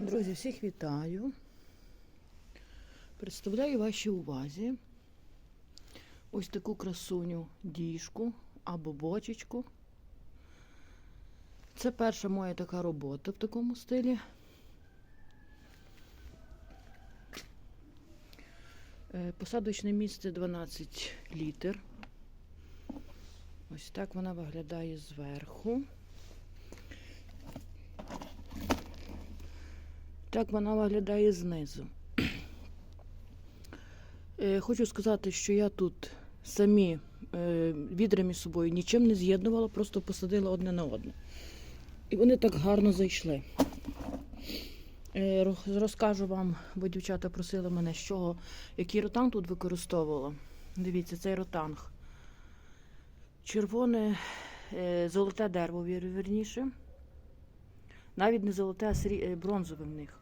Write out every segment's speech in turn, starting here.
Друзі, всіх вітаю. Представляю вашій увазі ось таку красуню діжку або бочечку. Це перша моя така робота в такому стилі. Е, Посадочне місце 12 літр. Ось так вона виглядає зверху. Так вона виглядає знизу. Е, Хочу сказати, що я тут самі е, відра між собою нічим не з'єднувала, просто посадила одне на одне. І вони так гарно зайшли. Е, Розкажу вам, бо дівчата просили мене, з чого, який ротанг тут використовувала. Дивіться, цей ротанг. Червоне, золоте дерево, вір- вірніше. Навіть не золоте, а бронзове в них.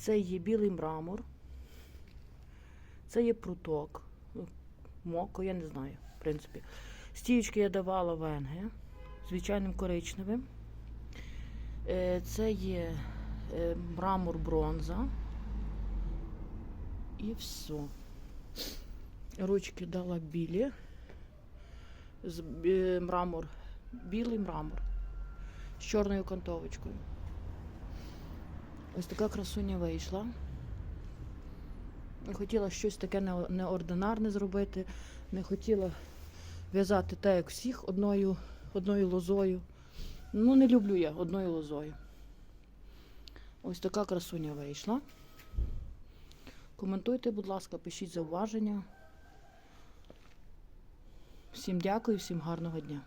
Це є білий мрамор. Це є пруток. Ну, Моко, я не знаю, в принципі. Стіючки я давала венги звичайним коричневим. Е, Це є е, мрамор бронза. І все. Ручки дала білі. З мрамор, білий мрамор з чорною кантовочкою. Ось така красуня вийшла. Хотіла щось таке неординарне зробити. Не хотіла в'язати так, як всіх, одною, одною лозою. Ну, не люблю я одною лозою. Ось така красуня вийшла. Коментуйте, будь ласка, пишіть зауваження. Всім дякую, всім гарного дня.